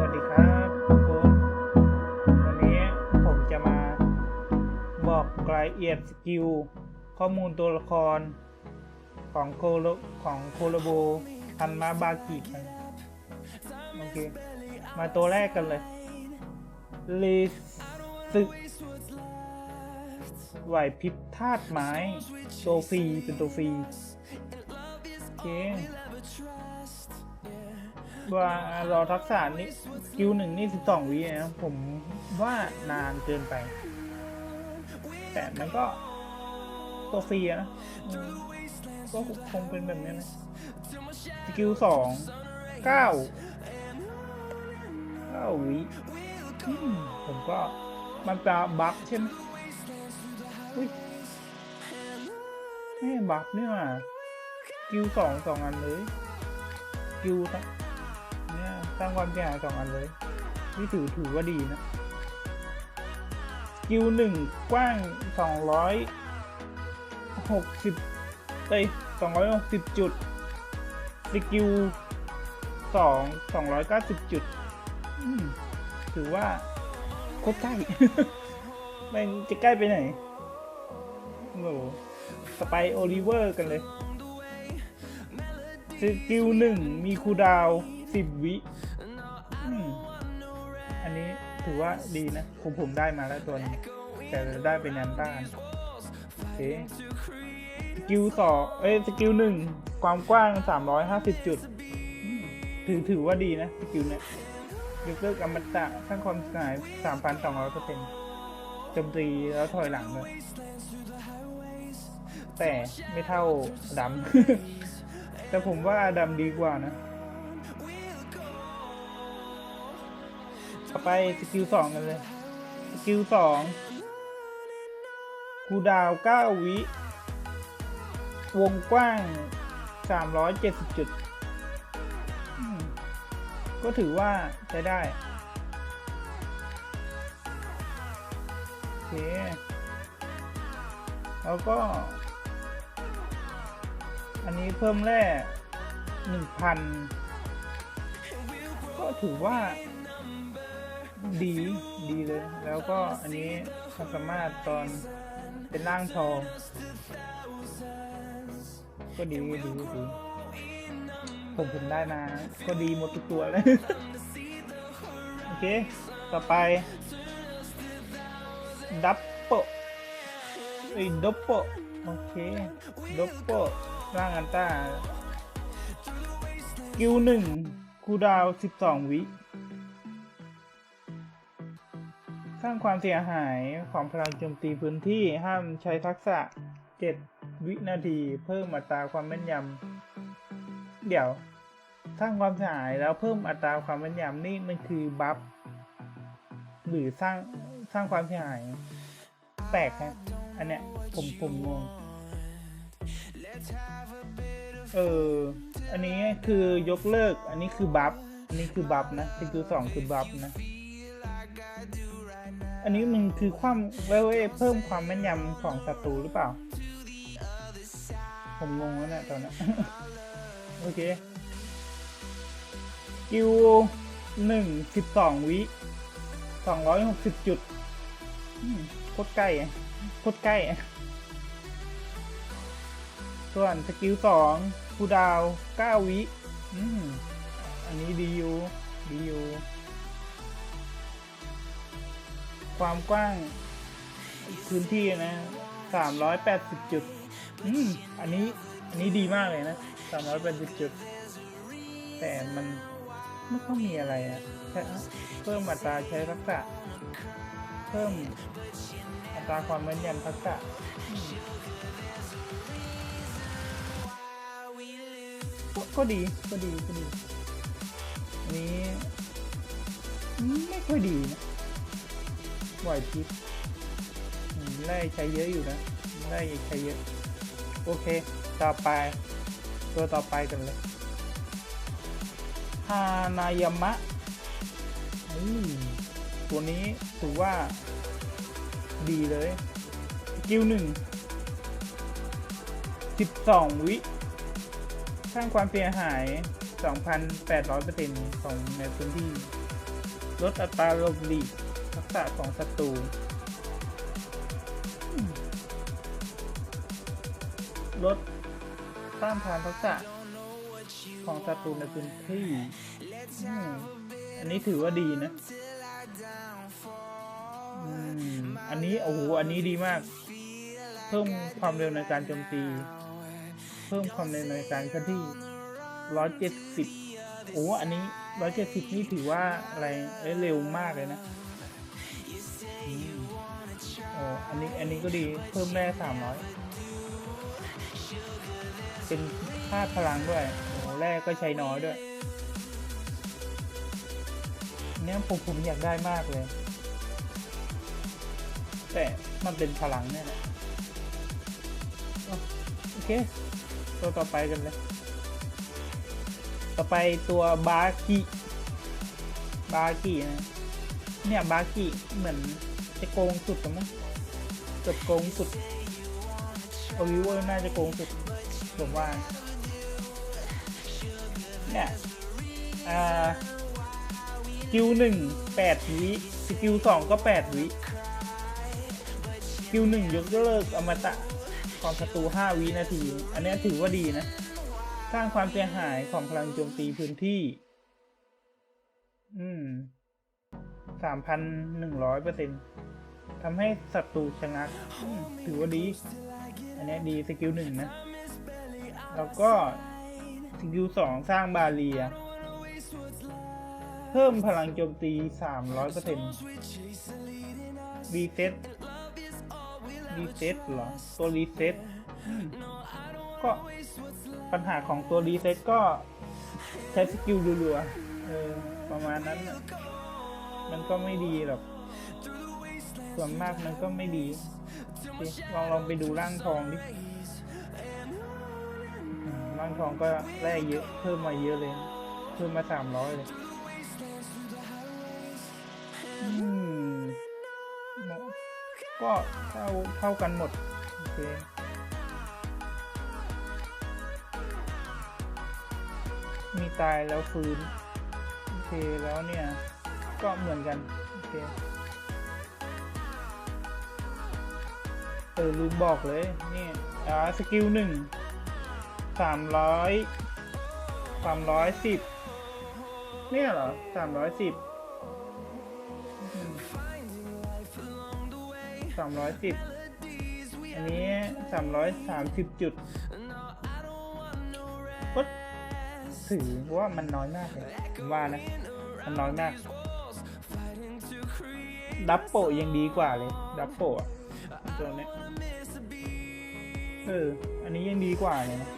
วัสดีครับทุกคนวันนี้ผมจะมาบอกรายละเอียดสกิล ข้อมูลตัวละคร ของโคโลของโคโลโบทันมาบากิกันโอเค มาตัวแรกกันเลยลีซึไหวพริบธาตุไม้ตัวฟรีเป็นตัวฟรีโอเค ว่ารอทักษะนี้สกิลหนึ่งนี่สิบสองวินะผมว่านานเกินไป แต่มันก็ตัวฟรีนะก็คงเป็นแบบนี้นะสกิลสองเก้าเก้าวิผมก็มันจะบัฟใช่ไหมอุ้ยไม่บัฟนี่หว่าสกิลสองสองอันเลยสกิลทั้ง สร้างความเสียหายสองอันเลยนี่ถือถือว่าดีนะสกิลหนึ่งกว้างสองร้อยหกสิบเอ้ยสองร้อยหกสิบจุดสกิลสองสองร้อยเก้าสิบจุดถือว่าโคตรใกล้มันจะใกล้ไปไหนโอ้โหสไปโอลิเวอร์กันเลยสกิลหนึ่งมีคูดาวสิบวิ อันนี้ถือว่าดีนะ ผมผมได้มาแล้วตัวนี้แต่ได้เป็นยันต้านโอเคสกิลสองเอ้สกิลหนึ่งความกว้างสามร้อยห้าสิบจุด ถือถือว่าดีนะสกิลเนี้ยยกเลิกอมตะสร้างความเสียหายสามพันสองร้อยเปอร์เซ็นต์จมตีแล้วถอยหลังเลยแต่ไม่เท่าดำ แต่ผมว่าดำดีกว่านะ ไปสกิลสองกันเลย สกิลสองคูดาวเก้าวิ วงกว้างสามร้อยเจ็ดสิบจุด ก็ถือว่าใช้ได้โอเค แล้วก็ อันนี้เพิ่มแร่หนึ่งพันก็ถือว่า ดีดีเลย แล้วก็อันนี้ความสามารถตอนเป็นร่างทองก็ดีดีดีผมผมได้มา ก็ดีหมดทุกตัวเลยโอเค ต่อไป ดับเบิลไอ้ดับเบิลโอเคดับเบิลร่างอันต้ากิวหนึ่งคูดาวสิบสองวิ สร้างความเสียหายของพลังโจมตีพื้นที่ห้ามใช้ทักษะ 7 วินาทีเพิ่มอัตราความแม่นยำเดี๋ยว สร้างความเสียหายแล้วเพิ่มอัตราความแม่นยำนี่มันคือบัฟหรือสร้างสร้างความเสียหายแปลกฮะอันเนี้ยผมผมงงเอออันนี้คือยกเลิก อันนี้คือบัฟอันนี้คือบัฟนะสกิลสองคือบัฟนะ อันนี้มันคือความเว้ยเพิ่มความแม่นยำของศัตรูหรือเปล่า ผมงงแล้วเนี่ยตอนนี้โอเคกิวหนึ่งสิบสองวิสองร้อยหกสิบจุดโคตรใกล้โคตรใกล้ส่วนสกิลสองคูดาวเก้าวิอันนี้ดีอยู่ดีอยู่ ความกว้างพื้นที่นะสามร้อยแปดสิบจุด อืม อันนี้ อันนี้ดีมากเลยนะสามร้อยแปดสิบจุด แต่มันไม่ค่อยมีอะไรอะแค่เพิ่มอัตราใช้ทักษะ เพิ่มอัตราความแม่นยำทักษะก็ดี ก็ดี ก็ดี อันนี้ ไม่ค่อยดีนะ ไหวพริบอืมไล่ใช้เยอะอยู่นะไล่ใช้เยอะ โอเค ต่อไป ตัวต่อไปกันเลยฮานายามะตัวนี้ถือว่าดีเลยสกิลหนึ่งสิบสองวิสร้างความเสียหาย 2,800%ของในพื้นที่ ลดอัตราลมหลีก ทักษะของศัตรูลดต้านทานทักษะของศัตรูในพื้นที่ อันนี้ถือว่าดีนะ อันนี้โอ้โห อันนี้ดีมาก เพิ่มความเร็วในการโจมตี เพิ่มความเร็วในการเคลื่อนที่ร้อยเจ็ดสิบโอ้ อันนี้ร้อยเจ็ดสิบนี่ถือว่าอะไรเร็วมากเลยนะ อันนี้อันนี้ก็ดีเพิ่มแร่สามร้อยเป็นค่าพลังด้วยโอ้แร่ก็ใช้น้อยด้วยเนี่ยผมผมอยากได้มากเลย แต่มันเป็นพลังเนี่ยแหละโอเค ตัวต่อไปกันเลย ต่อไปตัวบาคิบาคินะเนี่ยบาคิเหมือนจะโกงสุดแต่มั้ง เกือบโกงสุดโอลิเวอร์น่าจะโกงสุดผมว่า เนี่ย อ่าสกิลหนึ่งแปดวิสกิลสองก็แปดวิสกิลหนึ่งยกเลิกอมตะของศัตรูห้าวินาที อันนี้ถือว่าดีนะ สร้างความเสียหายของพลังโจมตีพื้นที่ อืมสามพันหนึ่งร้อยเปอร์เซ็นต์ ทำให้ศัตรูชะงักถือว่าดี อันนี้ดีสกิลหนึ่งนะ แล้วก็สกิลสองสร้างบาเรีย เพิ่มพลังโจมตีสามร้อยเปอร์เซ็นรีเซ็ตรีเซ็ตเหรอ ตัวรีเซ็ตก็ปัญหาของตัวรีเซ็ตก็ใช้สกิลรัวๆเออประมาณนั้น มันก็ไม่ดีหรอก ส่วนมากมันก็ไม่ดี ลองลองไปดูร่างทองดิร่างทองก็แร่เยอะ เพิ่มมาเยอะเลย เพิ่มมาสามร้อยเลยอืมก็เท่าเท่ากันหมด โอเคมีตายแล้วฟื้น โอเคแล้วเนี่ย ก็เหมือนกัน โอเค ออลืมบอกเลย นี่อ่าสกิลหนึ่งสามร้อยสามร้อยสิบเนี่ยเหรอสามร้อยสิบสามร้อยสิบอันนี้สามร้อยสามสิบจุดก็ถือว่ามันน้อยมากเลยผมว่านะ มันน้อยมาก ดับโปะยังดีกว่าเลย ดับโปะอะตัวเนี้ย เออ อันนี้ยังดีกว่าเลยนะ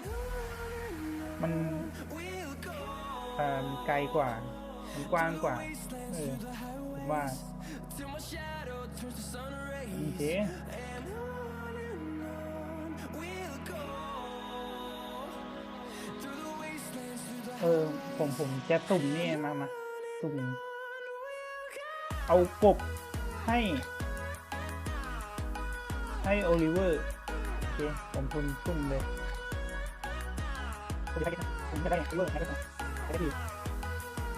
มันเอ่อไกลกว่า มันกว้างกว่า เออผมว่าโอเคเออ ผมผมจะสุ่มนี่มามาสุ่มเอากบให้ ให้โอลิเวอร์ เคผมทุนสุ่มเลยผมจะได้ผมจะได้โอลิเวอร์นะครับได้ดี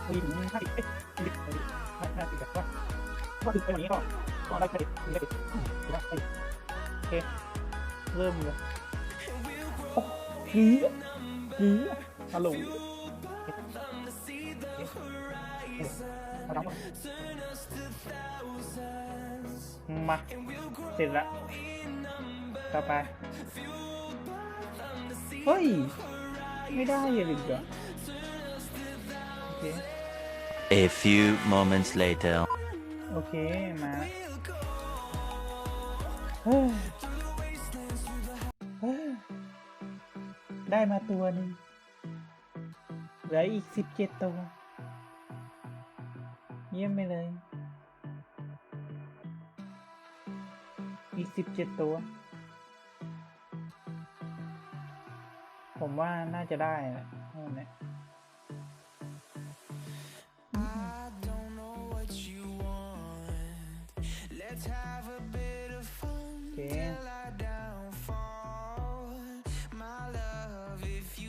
มีถึงห้าสิบเอ๊ะสิบห้าสิบแบบว่าว่าถึงไปวันนี้ก็ก็ได้เครดิตได้เครดิตถือว่าได้โอเคเริ่มเลยโอ้กี้กี้ฮัลโหลมาเสร็จแล้ว ต่อไป เฮ้ย ไม่ได้ยังอีกเหรอโอเค A few moments later. โอเค มา เฮ้ย เฮ้ย ได้มาตัวหนึ่งเหลืออีกสิบเจ็ดตัว เยี่ยมไปเลย อีกสิบเจ็ดตัว ผมว่าน่าจะได้แหละนั่นแหละ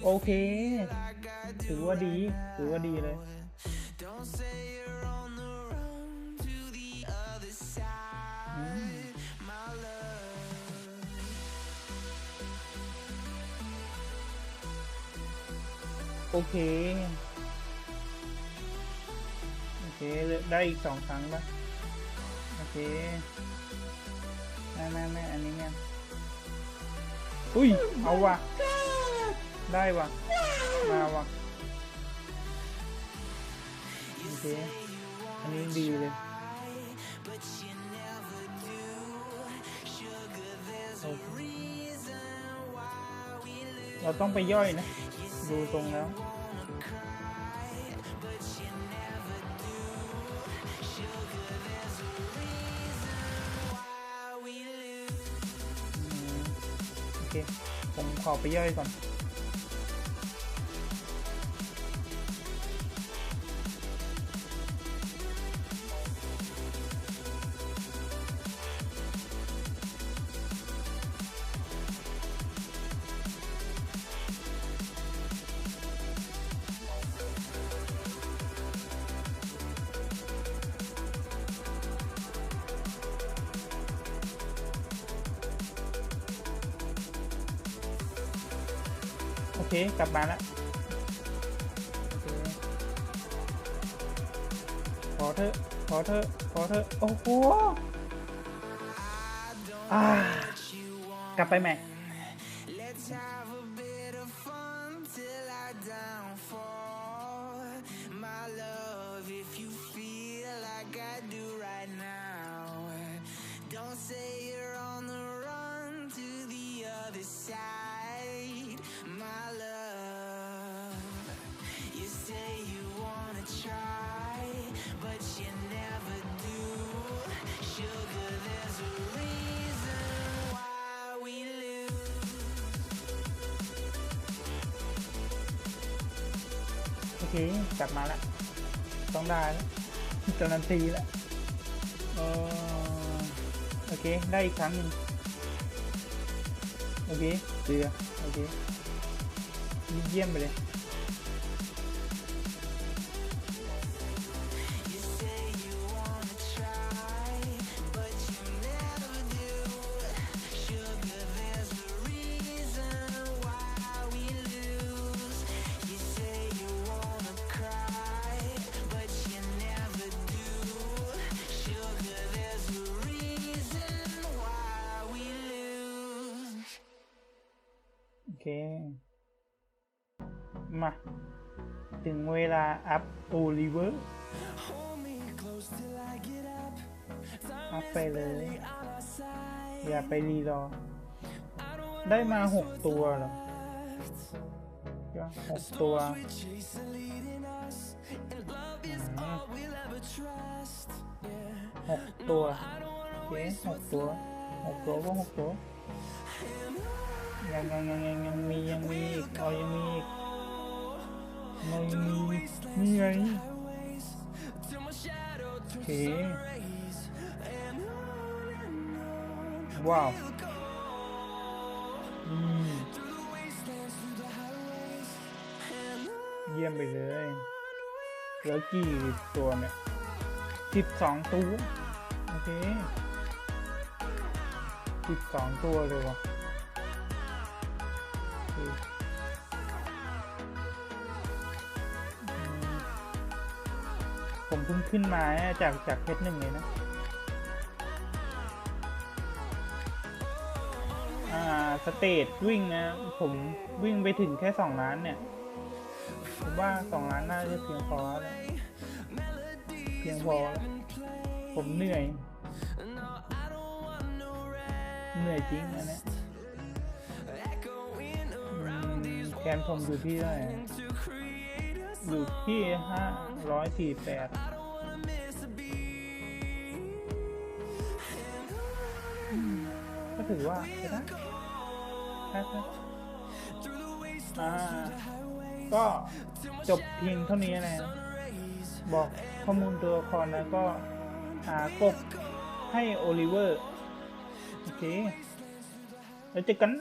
โอเคโอเค ถือว่าดี ถือว่าดีเลย โอเค โอเคเลือได้อีกสองครั้งปะโอเคแม่แม่แม่อันนี้แม่อุ้ย เอาว่ะได้ว่ะมาว่ะโอเค อันนี้ดีเลย เราต้องไปย่อยนะ ดูตรงแล้วโอเค ผมขอไปย่อยก่อน เค กลับมาแล้วโอเคขอเถอะ ขอเถอะ ขอเถอะ โอ้โหอ่ากลับไปใหม่ Let's have a bit of fun till I downfall. กลับมาแล้วต้องได้แล้วการันตีแล้วเอโอเค ได้อีกครั้งหนึ่งโอเคเรือโอเค เยี่ยมไปเลย มา ถึงเวลาอัพโอลิเวอร์อัพไปเลย อย่าไปรีรอ ได้มาหกตัวหรอหกตัวหกตัวโอเคหกตัวหกตัวก็หกตัวยังยังยังยังยังมียังมีอีกเอ๋อยังมีอีก นี่ไง Highways till my shadow โอ turns เค to rays, and on and on ว้าว we'll go อืม through the wastelands, through the highways, and on เยี่ยมไปเลยเหลือกี่ตัวเนี่ยสิบสองตัวโอเคสิบสองตัวเลยวะ ผมเพิ่งขึ้นมาจากจากเพชรหนึ่งเลยนะอ่าสเตจวิ่งนะ ผมวิ่งไปถึงแค่สองล้านเนี่ยผมว่าสองล้านน่าจะเพียงพอแล้วเพียงพอผมเหนื่อย เหนื่อยจริงอันเนี้ยอืมแกนผมอยู่ที่เท่าไหร่ อยู่ที่ห้าร้อยสี่แปดก็ถือว่าใช่ได้ใช่ใช่อ่าก็จบเพียงเท่านี้นะ บอกข้อมูลตัวละครแล้วก็หากบให้โอลิเวอร์ โอเค แล้วเจอกัน